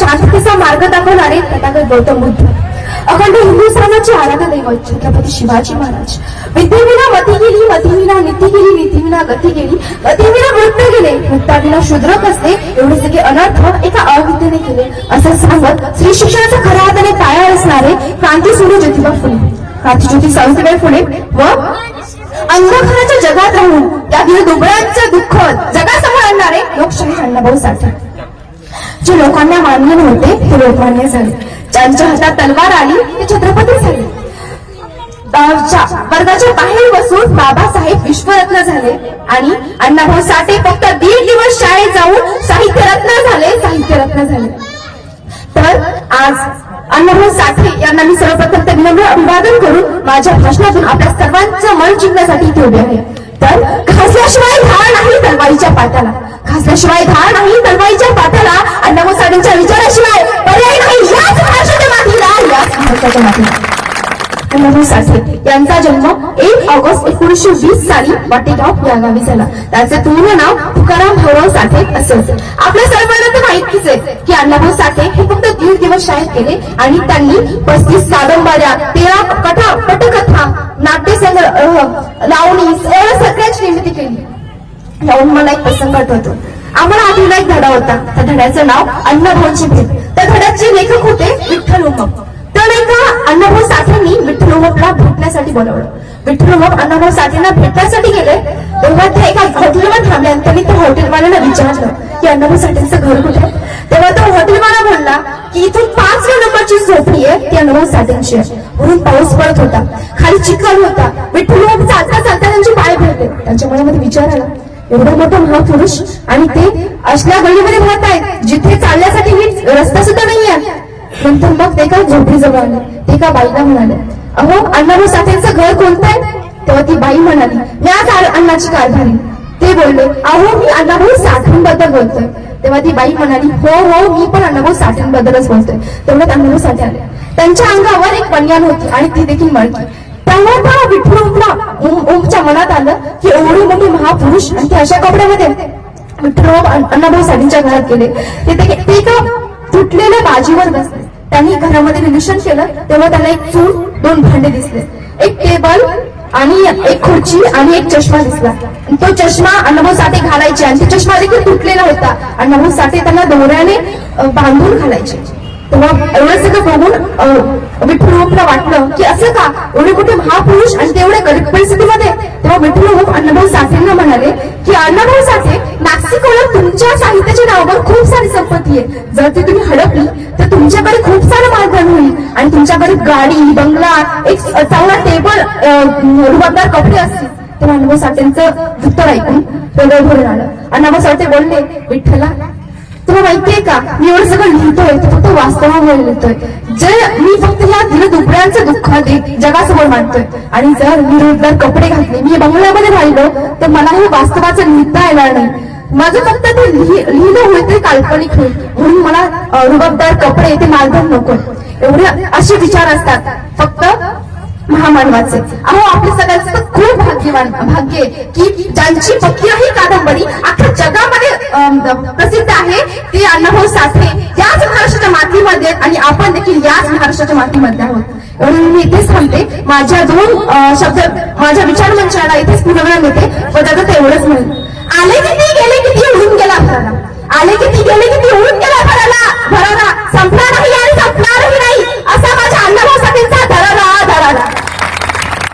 शांततेचा मार्ग दाखवणारे तथागत गौतम बुद्ध. अखंड हिंदुस्थानाचे आराध्य दैवत छत्रपती शिवाजी महाराज. विद्येविना मती गेली मतीविना नीती गेली नीतीविना गती गेली गतीविना वृत्त गेले वृत्ताविना शूद्र असते. एवढे सगळे अनर्थ एका अविद्येने केले. असं सांगत श्री शिक्षणाचा खऱ्या हाताने पाया असणारे क्रांती क्रांतीसूर्य ज्योतिबा फुले. क्रांतीज्योती सावित्रीबाई फुले व अंधकाराच्या जगात राहून त्या दुबळ्यांचं दुःख जगासमोर आणणारे लोकशाही अण्णाभाऊ साठे. जे लोकांना मान्य नव्हते ते लोकमान्य झाले. ज्यांच्या हातात तलवार आली ते छत्रपती झाले. वर्गाच्या बाहेर बसून बाबासाहेब विश्वरत्न झाले आणि अण्णाभाऊ साठे फक्त दीड दिवस शाळेत जाऊन साहित्यरत्न झाले साहित्यरत्न झाले. तर आज अण्णाभाऊ साठे यांना मी सर्वप्रथम ते नम्र अभिवादन करून माझ्या भाषणातून आपल्या सर्वांचं मन जिंकण्यासाठी इथे उभे आहे. तर खासल्याशिवाय धार नाही तलवारीच्या पाठाला खासल्याशिवाय धार नाही तलवारीच्या पाठाला अण्णाभाऊ साठेंच्या विचाराशिवाय पर्याय नाही याच महाराष्ट्राच्या मातीला याच महाराष्ट्राच्या यांचा जन्म एक ऑगस्ट एकोणीसशे वीस साली वाटेगाव या गावी झाला. त्याचे पूर्ण नाव तुकाराम भाऊराव साठे असे होते. आपल्या सर्वांना तर माहितीच आहे की अण्णाभाऊ साठे हे फक्त दीड दिवस शाळेत गेले आणि त्यांनी पस्तीस कादंबऱ्या तेरा कथा पटकथा नाट्यसंग्रह लावणी एवढ्या सगळ्याची निर्मिती केली. लावून मला एक प्रसंग आठवतो. आम्हाला आधीला एक धडा होता. त्या धड्याचं नाव अण्णाभाऊची भेट. त्या धड्याचे लेखक होते विठ्ठल उमप. विठ्ठल भेटण्यासाठी बोलवलं. विठ्ठल मग अण्णाभाऊ साठेंना भेटण्यासाठी गेले तेव्हा ते एका हॉटेलवर थांबले आणि त्यांनी त्या हॉटेलवाल्याला विचारलं की अण्णाभाऊ साठेंचं घर कुठे तेव्हा तो हॉटेलवाला म्हणला की इथून पाच नंबरची झोपडी आहे ती अण्णाभाऊ साठेंची आहे. म्हणून पाऊस पडत होता खाली चिखल होता. विठ्ठल चालता चालता त्यांचे पाय भेटले त्यांच्या मनामध्ये विचार आला एवढा मोठा महापुरुष आणि ते असल्या गल्लीमध्ये राहत आहेत जिथे चालण्यासाठी रस्ता सुद्धा नाही आहे नंतर मग ते काय झोपडी जवळ आले. ते बाईला म्हणाले अहो अण्णाभाऊ साठेंचं घर कोणतं आहे? तेव्हा ती बाई म्हणाली मी आज अण्णाची कारभारी. ते बोलले अहो मी अण्णाभाऊ साठेंबद्दल बोलतोय. तेव्हा ती बाई म्हणाली हो हो मी पण अण्णाभाऊ साठेंबद्दलच बोलतोय. तेवढ्यात अण्णाभाऊ साठे आले. त्यांच्या अंगावर एक बनियान होती आणि ती देखील मळकी. तेव्हा त्या विठ्ठल उमला ओमच्या मनात आलं की एवढे मोठे महापुरुष आणि ते अशा कपड्यामध्ये. विठ्ठल अण्णाभाऊ साठेंच्या घरात गेले. ते एका तुटलेल्या बाजीवर बसले. त्यांनी घरामध्ये निरीक्षण केलं तेव्हा त्यांना एक चूल दोन भांडे दिसले. एक टेबल आणि एक खुर्ची आणि एक चष्मा दिसला. तो चष्मा अण्णाभाऊ साठे घालायचे आणि तो चष्मा देखील तुटलेला होता. अण्णाभाऊ साठे त्यांना दोऱ्याने बांधून घालायचे. तेव्हा एवढं सगळं बघून अं, विठ्ठल वाटलं की असं का? एवढे कुठे महापुरुष आणि तेवढ्या गरीब परिस्थितीमध्ये? तेव्हा विठ्ठल अण्णाभाऊ साठेंना म्हणाले की अण्णाभाऊ साठे नाशिकला तुमच्या साहित्याच्या नावावर खूप सारी संपत्ती आहे. जर ती तुम्ही हडपली तर तुमच्याकडे खूप सारं मार्ग होईल. आणि तुमच्याकडे गाडी बंगला एक चांगला टेबल रुबाबदार कपडे असतील. तेव्हा अनुभव साठेंचं उत्तर ऐकून वेगळं भरून आलं. अण्णाभाऊ साठे बोलले विठ्ठला तुला माहितीये का? मी एवढं सगळं लिहितोय ते फक्त वास्तवामुळे लिहितोय. जे मी फक्त या दिल दुबळ्यांचं दुःख जगासमोर मानतोय आणि जर मी रोजदार कपडे घातले मी बंगल्यामध्ये राहिलो तर मला हे वास्तवाचं लिहिता येणार नाही. माझं फक्त ते लिहिलं होईल ते काल्पनिक होईल. म्हणून मला रुबाबदार कपडे ते मालधन नको. एवढे असे विचार असतात. फक्त महामानवाचे. अहो आपल्या सगळ्यांचं तर खूप भाग्यवान भाग्य की ज्यांची पक्की ही कादंबरी अख्ख्या जगामध्ये प्रसिद्ध आहे ते अण्णाभाऊ साठे. याच महाराष्ट्राच्या मातीमध्ये आहेत आणि आपण देखील याच महाराष्ट्राच्या मातीमध्ये आहोत. म्हणून मी इथेच थांबते. माझ्या दोन शब्द माझ्या विचार मंचाला इथेच पूर्ण येते. व त्याचं तेवढंच म्हणेल आले किती गेले किती उडून गेला आपल्याला आले किती गेले किती उडून